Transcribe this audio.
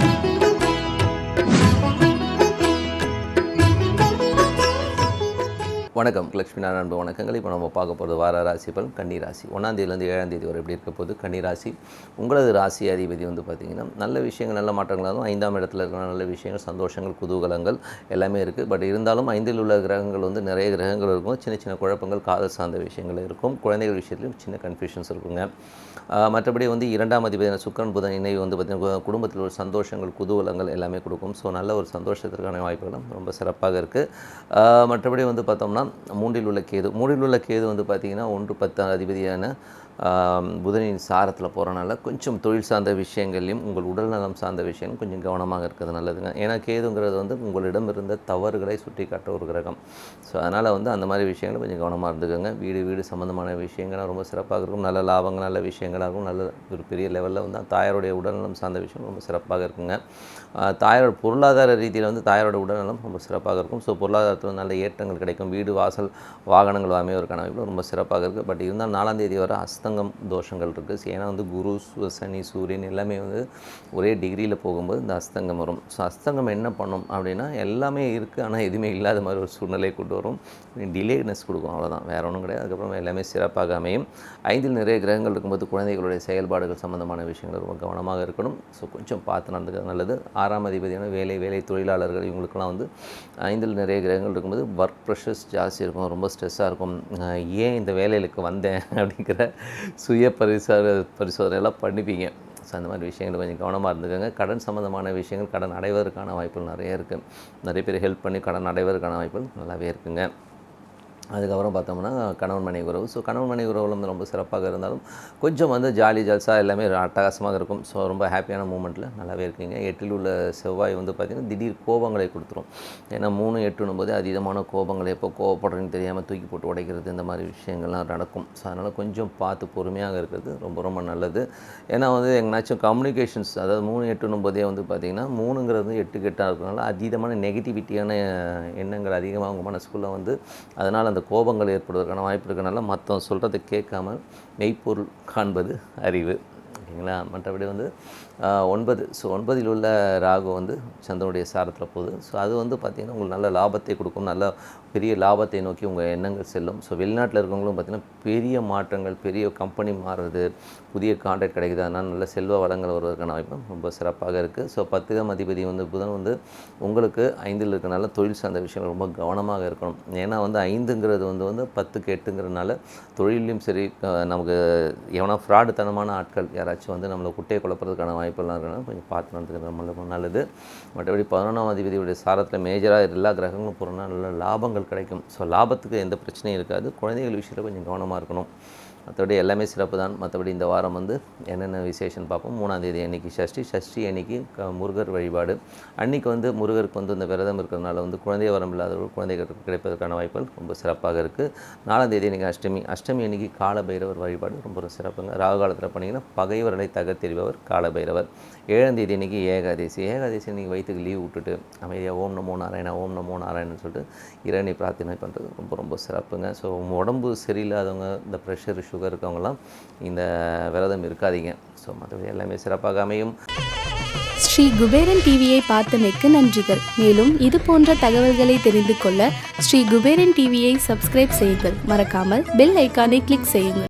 Thank you. வணக்கம். லக்ஷ்மி நாராயண அன்பு வணக்கங்கள். இப்போ நம்ம பார்க்க போகிறது வார ராசி பலன் கன்னி ராசி. ஒன்றாம் ஏழாம் தேதி வரை எப்படி இருக்க போது கன்னி ராசி. உங்களது ராசி அதிபதி வந்து பார்த்திங்கன்னா நல்ல விஷயங்கள் நல்ல மாற்றங்களாலும் ஐந்தாம் இடத்துல இருக்கிற நல்ல விஷயங்கள் சந்தோஷங்கள் குதூகலங்கள் எல்லாமே இருக்குது பட் இருந்தாலும் ஐந்தில் உள்ள கிரகங்கள் வந்து நிறைய கிரகங்கள் இருக்கும். சின்ன சின்ன குழப்பங்கள் காதல் சார்ந்த விஷயங்கள் இருக்கும். குழந்தைகள் விஷயத்துலையும் சின்ன கன்ஃபியூஷன்ஸ் இருக்குங்க. மற்றபடி வந்து இரண்டாம் அதிபதியான சுக்கரன் புதன் இணை வந்து பார்த்திங்கன்னா குடும்பத்தில் ஒரு சந்தோஷங்கள் குதூகலங்கள் எல்லாமே கொடுக்கும். ஸோ நல்ல ஒரு சந்தோஷத்திற்கான வாய்ப்புகளும் ரொம்ப சிறப்பாக இருக்குது மற்றபடி வந்து பார்த்தோம்னா மூன்றில் உள்ள கேது. மூன்றில் உள்ள கேது வந்து பார்த்திங்கன்னா ஒன்று பத்து அதிபதியான புதனின் சாரத்தில் போகிறனால கொஞ்சம் தொழில் சார்ந்த விஷயங்கள்லையும் உங்கள் உடல் நலம் சார்ந்த விஷயம் கொஞ்சம் கவனமாக இருக்கிறது நல்லதுங்க. ஏன்னா கேதுங்கிறது வந்து உங்களிடம் இருந்த தவறுகளை சுட்டி காட்ட ஒரு கிரகம். ஸோ அதனால் வந்து அந்த மாதிரி விஷயங்கள் கொஞ்சம் கவனமாக இருந்துக்கோங்க. வீடு வீடு சம்மந்தமான விஷயங்கள்லாம் ரொம்ப சிறப்பாக இருக்கும். நல்ல லாபங்கள் நல்ல விஷயங்களாகவும் நல்ல ஒரு பெரிய லெவலில் வந்து தாயாருடைய உடல்நலம் சார்ந்த விஷயம் ரொம்ப சிறப்பாக இருக்குங்க. தாயாரோட பொருளாதார ரீதியில் வந்து தாயாரோட உடல்நலம் ரொம்ப சிறப்பாக இருக்கும். ஸோ பொருளாதாரத்தில் நல்ல ஏற்றங்கள் கிடைக்கும். வீடு வாசல் வாகனங்கள் அமைவதற்கான வாய்ப்பு ரொம்ப சிறப்பாக இருக்குது பட் இருந்தால் நாலாம் தேதி வர அஸ்தங்கம் தோஷங்கள் இருக்குது ஏன்னா வந்து குரு சனி சூரியன் எல்லாமே வந்து ஒரே டிகிரியில் போகும்போது இந்த அஸ்தங்கம் வரும். ஸோ அஸ்தங்கம் என்ன பண்ணும் அப்படின்னா எல்லாமே இருக்குது ஆனால் எதுவுமே இல்லாத மாதிரி ஒரு சூழ்நிலையை கொண்டு வரும். டிலேனஸ் கொடுக்கும். அவ்வளோதான் வேறு ஒன்றும் கிடையாது. அதுக்கப்புறம் எல்லாமே சிறப்பாக அமையும். ஐந்தில் நிறைய கிரகங்கள் இருக்கும்போது குழந்தைகளுடைய செயல்பாடுகள் சம்மந்தமான விஷயங்கள் ரொம்ப கவனமாக இருக்கணும். ஸோ கொஞ்சம் பார்த்து நடந்துக்கிறது நல்லது. ஆறாம் அதிபதியான வேலை வேலை தொழிலாளர்கள் இவங்களுக்கெல்லாம் வந்து ஐந்தில் நிறைய கிரகங்கள் இருக்கும்போது ஒர்க் ப்ரெஷர்ஸ் ஜாஸ்தி இருக்கும் ரொம்ப ஸ்ட்ரெஸ்ஸாக இருக்கும். ஏன் இந்த வேலைகளுக்கு வந்தேன் அப்படிங்கிற சுய பரிசோத பரிசோதனை எல்லாம் பண்ணிப்பீங்க. ஸோ அந்த மாதிரி விஷயங்கள் கொஞ்சம் கவனமாக இருந்துக்கோங்க. கடன் சம்மந்தமான விஷயங்கள் கடன் அடைவதற்கான வாய்ப்புகள் நிறைய இருக்குது நிறைய பேர் ஹெல்ப் பண்ணி கடன் அடைவதற்கான வாய்ப்புகள் நல்லாவே இருக்குங்க. அதுக்கப்புறம் பார்த்தோம்னா கணவன் மனைவி உறவு. ஸோ கணவன் மனைவி உறவு வந்து ரொம்ப சிறப்பாக இருந்தாலும் கொஞ்சம் வந்து ஜாலி ஜல்சா எல்லாமே அட்டகாசமாக இருக்கும். ஸோ ரொம்ப ஹாப்பியான மூமெண்ட்டில் நல்லாவே இருக்கீங்க. எட்டில் உள்ள செவ்வாய் வந்து பார்த்திங்கன்னா திடீர் கோபங்களை கொடுத்துரும். ஏன்னா மூணு எட்டுனும் போது அதீதமான கோபங்களை எப்போ கோவப்படுறதுன்னு தெரியாமல் தூக்கி போட்டு உடைக்கிறது இந்த மாதிரி விஷயங்கள்லாம் நடக்கும். ஸோ அதனால் கொஞ்சம் பார்த்து பொறுமையாக இருக்கிறது ரொம்ப ரொம்ப நல்லது. ஏன்னா வந்து எங்கேனாச்சும் கம்யூனிகேஷன்ஸ் அதாவது மூணு எட்டுனும் போதே வந்து பார்த்திங்கன்னா மூணுங்கிறது எட்டு கெட்டாக இருக்கிறனால அதீதமான நெகட்டிவிட்டியான எண்ணங்கள் அதிகமாக உங்கள் மனசுக்குள்ளே வந்து. அதனால் அந்த கோபங்கள் ஏற்படுவதற்கான வாய்ப்பு இருக்கனால மற்றவங்க சொல்கிறத கேட்காம மெய்ப்பொருள் காண்பது அறிவு. ஓகேங்களா? மற்றபடி வந்து ஒன்பது. ஸோ ஒன்பதில் உள்ள ராகு வந்து சந்திரனுடைய சாரத்தில் போகுது. ஸோ அது வந்து பார்த்திங்கன்னா உங்களுக்கு நல்ல லாபத்தை கொடுக்கும். நல்ல பெரிய லாபத்தை நோக்கி உங்கள் எண்ணங்கள் செல்லும். ஸோ வெளிநாட்டில் இருக்கவங்களும் பார்த்திங்கன்னா பெரிய மாற்றங்கள் பெரிய கம்பெனி மாறுறது புதிய கான்ட்ராக்ட் கிடைக்குது. அதனால் நல்ல செல்வ வளங்கள் வருவதற்கான வாய்ப்பு ரொம்ப சிறப்பாக இருக்குது ஸோ பத்துகம் அதிபதி வந்து புதன் வந்து உங்களுக்கு ஐந்தில் இருக்கிறனால தொழில் சார்ந்த விஷயங்கள் ரொம்ப கவனமாக இருக்கணும். ஏன்னா வந்து ஐந்துங்கிறது வந்து வந்து பத்துக்கு எட்டுங்கிறதுனால தொழிலையும் சரி நமக்கு எவனா ஃப்ராடுத்தனமான ஆட்கள் யாராச்சும் வந்து நம்மளை குட்டையை குழப்பறதுக்கான வாய்ப்பெல்லாம் இருக்கணும் கொஞ்சம் பார்த்து நடந்துக்கிறது ரொம்ப நல்லது. மற்றபடி பதினொன்றாம் அதிபதியுடைய சாரத்தில் மேஜராக எல்லா கிரகங்களும் போகிறோன்னா நல்ல லாபங்கள் கிடைக்கும். ஸோ லாபத்துக்கு எந்த பிரச்சனையும் இருக்காது. குழந்தைகள் விஷயத்தில் கொஞ்சம் கவனமாக இருக்கணும். மற்றபடி எல்லாமே சிறப்பு தான் மற்றபடி இந்த வாரம் வந்து என்னென்ன விசேஷம் பார்ப்போம். மூணாந்தேதி அன்றைக்கி அன்னைக்கு சஷ்டி சஷ்டி அன்னைக்கு முருகர் வழிபாடு. அன்னைக்கு வந்து முருகருக்கு வந்து இந்த விரதம் இருக்கிறதுனால வந்து குழந்தை வரம் இல்லாதவர்கள் குழந்தைகளுக்கு கிடைப்பதற்கான வாய்ப்புகள் ரொம்ப சிறப்பாக இருக்குது நாலாம் தேதி அன்றைக்கி அஷ்டமி. அஷ்டமி அன்னைக்கு காலபைரவர் வழிபாடு ரொம்ப ஒரு சிறப்புங்க. ராகு காலத்தில் பண்ணிங்கன்னா பகைவர்களை தகர்த்தெறிபவர் காலபைரவர். ஏழாம் தேதி அன்னைக்கு ஏகாதேசி. ஏகாதேசி அன்றைக்கி வயிற்றுக்கு லீவ் விட்டுட்டு அமைதியாக ஓம் நமோ நாராயணா ஓம் நமோ நாராயணன்னு சொல்லிட்டு இறைவனை பிரார்த்தனை பண்ணுறது ரொம்ப ரொம்ப சிறப்புங்க. ஸோ உடம்பு சரியில்லாதவங்க இந்த ப்ரெஷர் சுகர் இருக்கவங்களாம் இந்த விரதம் இருக்காதீங்க. ஸோ மற்றபடி எல்லாமே சிறப்பாக அமையும். ஸ்ரீ குபேரன் டிவியை பார்த்தமைக்கு நன்றிகள். மேலும் இது போன்ற தகவல்களை தெரிந்து கொள்ள ஸ்ரீ குபேரன் டிவியை சப்ஸ்கிரைப் செய்யுங்கள். மறக்காமல் பெல் ஐக்கானை கிளிக் செய்யுங்கள்.